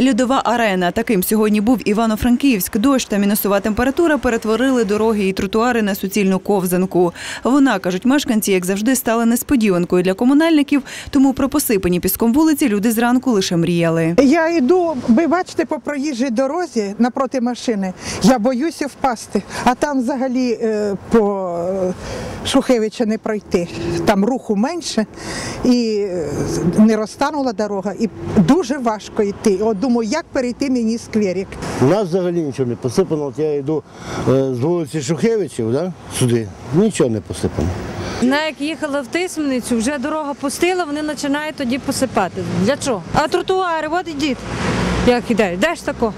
Льодова арена. Таким сьогодні був Івано-Франківськ. Дощ та мінусова температура перетворили дороги і тротуари на суцільну ковзанку. Вона, кажуть мешканці, як завжди, стала несподіванкою для комунальників, тому про посипані піском вулиці люди зранку лише мріяли. Я йду, ви бачите, по проїжджій дорозі напроти машини. Я боюся впасти, а там взагалі е, по Шухевича не пройти. Там руху менше і е, не розтанула дорога, і дуже важко йти. От думаю, як перейти мені скверик. У нас взагалі нічого не посипано. От я йду е, з вулиці Шухевичів да, сюди, нічого не посипано. На як їхали в Тисменницю, вже дорога пустила, вони починають тоді посипати. Для чого? А тротуари, от ідіть. Як ідеш? Де ж тако?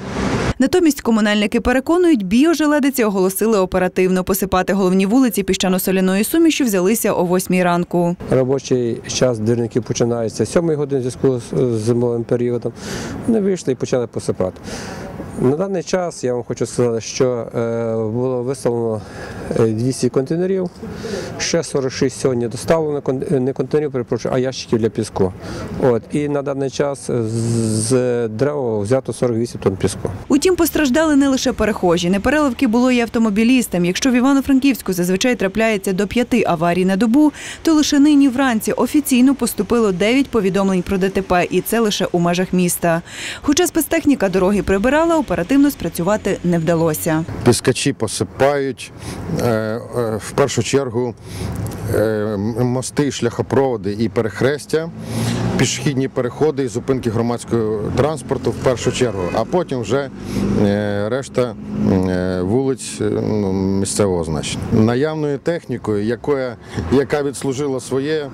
Натомість комунальники переконують, біожеледиці оголосили оперативно. Посипати головні вулиці піщано-соляної суміші взялися о 8 ранку. Робочий час двірників починається з 7 години зв'язку з зимовим періодом. Вони вийшли і почали посипати. На даний час я вам хочу сказати, що е, було виставлено 200 контейнерів, ще 46 сьогодні доставлено е, не контейнерів, перепрошую, а ящиків для піску. От і на даний час з- дерева взято 48 тонн піску. Утім, постраждали не лише перехожі. Непереливки було і автомобілістам. Якщо в Івано-Франківську зазвичай трапляється до п'яти аварій на добу, то лише нині вранці офіційно поступило 9 повідомлень про ДТП, і це лише у межах міста. Хоча спецтехніка дороги прибирала, оперативно спрацювати не вдалося. Піскачі посипають е, е, в першу чергу е, мости, шляхопроводи і перехрестя, пішохідні переходи і зупинки громадського транспорту в першу чергу, а потім вже е, решта е, вулиць е, ну, місцевого значення. Наявною технікою, якою, яка відслужила своє.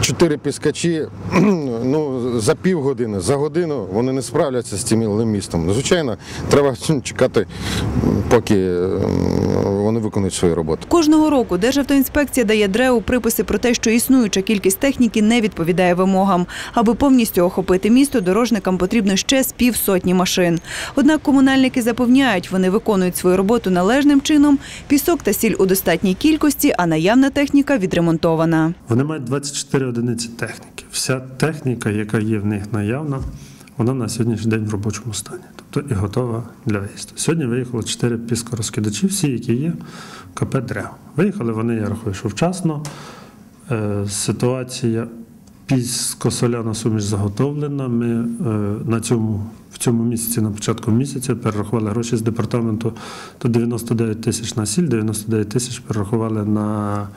Чотири піскачі ну, за півгодини, за годину вони не справляться з цим містом. Ну, Звичайно, треба чекати, поки вони виконують свою роботу. Кожного року Державтоінспекція дає ДРЕУ приписи про те, що існуюча кількість техніки не відповідає вимогам. Аби повністю охопити місто, дорожникам потрібно ще з півсотні машин. Однак комунальники запевняють, вони виконують свою роботу належним чином. Пісок та сіль у достатній кількості, а наявна техніка відремонтована. Вони мають 24 одиниці техніки. Вся техніка, яка є в них наявна, вона на сьогоднішній день в робочому стані, тобто і готова для виїзду. Сьогодні виїхало 4 піскорозкидачі, всі, які є в КП «Древо». Виїхали вони, я рахую, що вчасно. Е, Ситуація піскосоляна суміш заготовлена. Ми е, на цьому, в цьому місяці, на початку місяця, перерахували гроші з департаменту то 99 тисяч на сіль, 99 тисяч перерахували на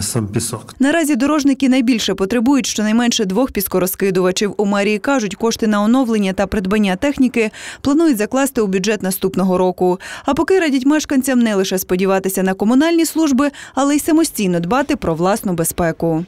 сам пісок. Наразі дорожники найбільше потребують щонайменше двох піскорозкидувачів. У мерії кажуть, кошти на оновлення та придбання техніки планують закласти у бюджет наступного року. А поки радять мешканцям не лише сподіватися на комунальні служби, але й самостійно дбати про власну безпеку.